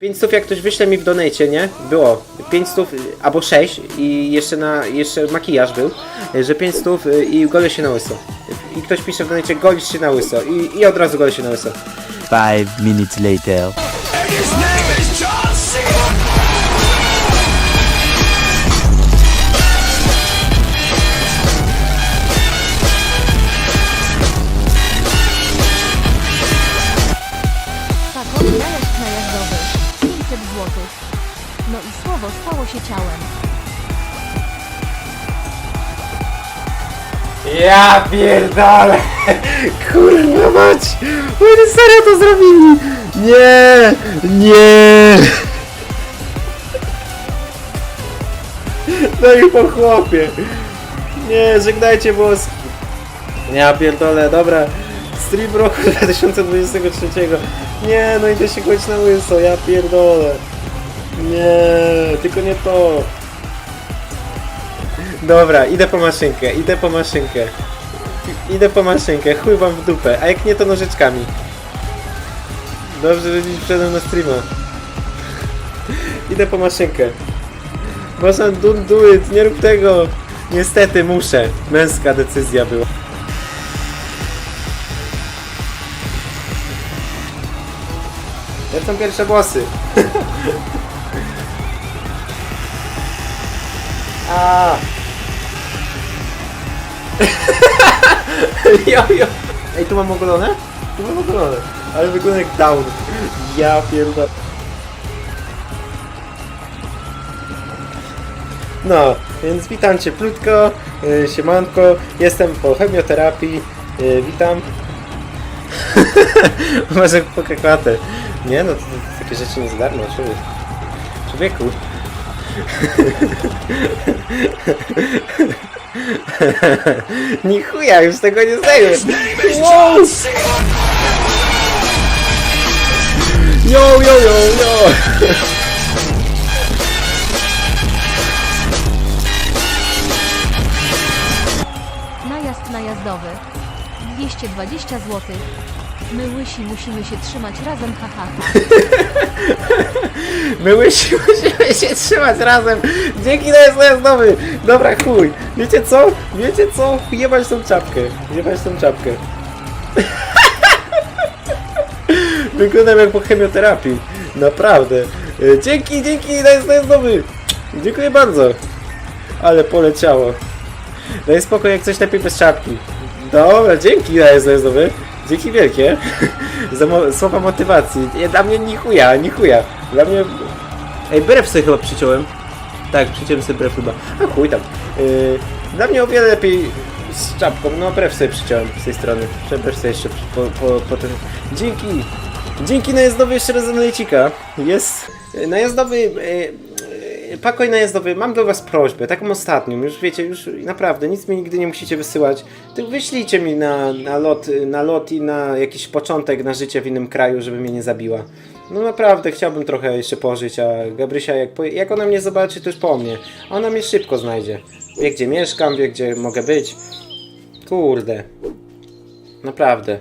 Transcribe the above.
5 stów jak ktoś wyśle mi w donate, nie? Było 5 stów y, albo 6 i jeszcze na jeszcze makijaż był, y, że 5 stów y, i gole się na łyso. I ktoś pisze w donate golisz się na łyso i, i od razu gole się na łyso. Five minutes later. Name is John C. No i słowo stało się ciałem. Ja pierdolę! Kurwa mać! Oni serio to zrobili! Nie! Nie! No i po chłopie! Nie, żegnajcie włoski! Ja pierdolę, dobra. Stream roku 2023. Nie, no idę się kończyć na łyso, ja pierdolę. Nie, tylko nie to. Dobra, idę po maszynkę, idę po maszynkę. Idę po maszynkę, chuj wam w dupę, a jak nie to nożyczkami. Dobrze, że dziś wszedłem na streama. Idę po maszynkę. Można don't do it, nie rób tego. Niestety muszę. Męska decyzja była. Lecą pierwsze głosy. A. jo, jo. Ej, tu mam ogolone? Tu mam ogolone. Ale wygląda jak down. Ja pierdolę. No, więc witam cię plutko, yy, siemanko, jestem po chemioterapii, yy, witam. Może po kaklatę. Nie no, to, to, takie rzeczy nie za darmo, człowiek. Człowieku. Ni chuja, już tego nie zdaję. Wow. Yo, yo, yo, yo. Najazd najazdowy. 220 zł. My łysi musimy się trzymać razem, haha. My łysi, musimy się trzymać razem. Dzięki na jest nowy. Dobra, chuj. Wiecie co? Wiecie co? Jebać tą czapkę. Jebać tą czapkę. Wyglądam jak po chemioterapii. Naprawdę. E, Dzięki, dzięki na jest nowy. Dziękuję bardzo. Ale poleciało. Daj spokój, jak coś lepiej bez czapki. Dobra, dzięki na jest nowy. Dzięki wielkie. Za mo- słowa motywacji. Nie, Dla mnie ni chuja, ni chuja. Dla mnie... Ej, brew sobie chyba przyciąłem. Tak, przyciąłem sobie brew chyba. A chuj tam. Yy, dla mnie o wiele lepiej z czapką. No, brew sobie przyciąłem z tej strony. Brew sobie jeszcze po, po, po ten... Dzięki! Dzięki najazdowy jeszcze raz za nalejcika. Jest najazdowy... Yy, Pakoj najazdowy, mam do was prośbę, taką ostatnią, już wiecie, już naprawdę nic mi nigdy nie musicie wysyłać. Tylko wyślijcie mi na, na, lot, na lot i na jakiś początek na życie w innym kraju, żeby mnie nie zabiła. No naprawdę, chciałbym trochę jeszcze pożyć, a Gabrysia jak, jak ona mnie zobaczy, to już po mnie. Ona mnie szybko znajdzie. Wie gdzie mieszkam, wie gdzie mogę być. Kurde. Naprawdę.